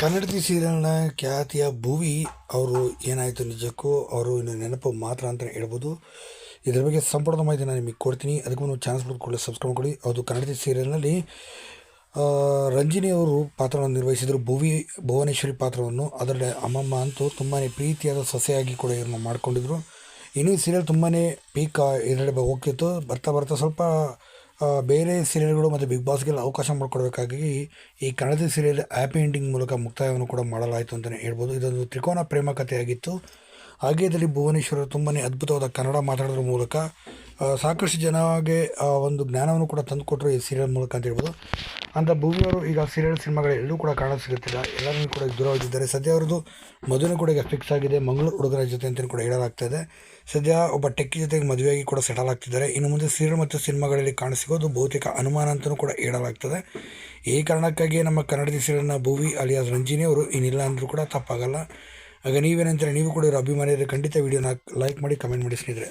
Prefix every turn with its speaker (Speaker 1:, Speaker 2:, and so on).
Speaker 1: ಕನ್ನಡತಿ ಸೀರಿಯಲ್ನ ಖ್ಯಾತಿಯ ಭುವಿ ಅವರು ಏನಾಯಿತು ನಿಜಕ್ಕೂ ಅವರು ಇನ್ನು ನೆನಪು ಮಾತ್ರ ಅಂತ ಹೇಳ್ಬೋದು. ಇದ್ರ ಬಗ್ಗೆ ಸಂಪೂರ್ಣ ಮಾಹಿತಿ ನಾನು ನಿಮಗೆ ಕೊಡ್ತೀನಿ. ಅದಕ್ಕೂ ನೀವು ಚಾನ್ಸ್ ಕೊಡಲಿ ಸಬ್ಸ್ಕ್ರೈಬ್ ಮಾಡ್ಕೊಳ್ಳಿ ಅದು ಕನ್ನಡತಿ ಸೀರಿಯಲ್ನಲ್ಲಿ ರಂಜಿನಿ ಅವರು ಪಾತ್ರವನ್ನು ನಿರ್ವಹಿಸಿದರು. ಭುವಿ, ಭುವನೇಶ್ವರಿ ಪಾತ್ರವನ್ನು. ಅದರಲ್ಲಿ ಅಮ್ಮಮ್ಮ ಅಂತೂ ತುಂಬಾ ಪ್ರೀತಿಯಾದ ಸೊಸೆಯಾಗಿ ಕೂಡ ಇದನ್ನು ಮಾಡಿಕೊಂಡಿದ್ರು. ಇನ್ನೂ ಸೀರಿಯಲ್ ತುಂಬಾ ಪೀಕ್ ಇದರಲ್ಲಿ ಹೋಗ್ತಿತ್ತು. ಬರ್ತಾ ಬರ್ತಾ ಸ್ವಲ್ಪ ಬೇರೆ ಸೀರಿಯಲ್ಗಳು ಮತ್ತು ಬಿಗ್ ಬಾಸ್ಗೆಲ್ಲ ಅವಕಾಶ ಮಾಡಿಕೊಡ್ಬೇಕಾಗಿ ಈ ಕನ್ನಡದ ಸೀರಿಯಲ್ ಹ್ಯಾಪಿ ಎಂಡಿಂಗ್ ಮೂಲಕ ಮುಕ್ತಾಯವನ್ನು ಕೂಡ ಮಾಡಲಾಯಿತು ಅಂತಲೇ ಹೇಳ್ಬೋದು. ಇದೊಂದು ತ್ರಿಕೋನ ಪ್ರೇಮ ಕಥೆಯಾಗಿತ್ತು. ಹಾಗೆ ಇದರಲ್ಲಿ ಭುವನೇಶ್ವರ ತುಂಬಾ ಅದ್ಭುತವಾದ ಕನ್ನಡ ಮಾತಾಡೋದ್ರ ಮೂಲಕ ಸಾಕಷ್ಟು ಜನಗೆ ಒಂದು ಜ್ಞಾನವನ್ನು ಕೂಡ ತಂದುಕೊಟ್ರು ಈ ಸೀರಿಯಲ್ ಮೂಲಕ ಅಂತ ಹೇಳ್ಬೋದು. ಅಂತ ಭೂಮಿಯವರು ಈಗ ಸೀರಿಯಲ್ ಸಿನಿಮಾಗಳು ಎಲ್ಲೂ ಕೂಡ ಕಾಣ ಸಿಗುತ್ತಿಲ್ಲ ಎಲ್ಲರೂ ಕೂಡ ದೂರವಾಗಿದ್ದಾರೆ. ಸದ್ಯ ಅವ್ರದ್ದು ಮದುವೆ ಕೂಡ ಈಗ ಫಿಕ್ಸ್ ಆಗಿದೆ. ಮಂಗಳೂರು ಹುಡುಗರ ಜೊತೆ ಅಂತ ಕೂಡ ಹೇಳಲಾಗ್ತಾ ಇದೆ. ಸದ್ಯ ಒಬ್ಬ ಟೆಕ್ಕಿ ಜೊತೆಗೆ ಮದುವೆಯಾಗಿ ಕೂಡ ಸೆಟಲ್ ಆಗ್ತಿದ್ದಾರೆ. ಇನ್ನು ಮುಂದೆ ಸೀರಿಯಲ್ ಮತ್ತು ಸಿನಿಮಾಗಳಲ್ಲಿ ಕಾಣಸಿಗೋದು ಬಹುತೇಕ ಅನುಮಾನ ಅಂತಲೂ ಕೂಡ ಹೇಳಲಾಗ್ತದೆ. ಈ ಕಾರಣಕ್ಕಾಗಿ ನಮ್ಮ ಕನ್ನಡದ ಸೀರಿಯಲ್ನ ಭೂವಿ ಅಲಿಯಾಸ್ ರಂಜಿನಿ ಅವರು ಇನ್ನಿಲ್ಲ ಅಂದರೂ ಕೂಡ ತಪ್ಪಾಗಲ್ಲ. ಆಗ ನೀವೇನಂತಾರೆ, ನೀವು ಕೂಡ ಇರೋ ಅಭಿಮಾನಿಯರು ಖಂಡಿತ ವೀಡಿಯೋನ ಲೈಕ್ ಮಾಡಿ ಕಮೆಂಟ್ ಮಾಡಿ ಸ್ನೇಹಿತರೆ.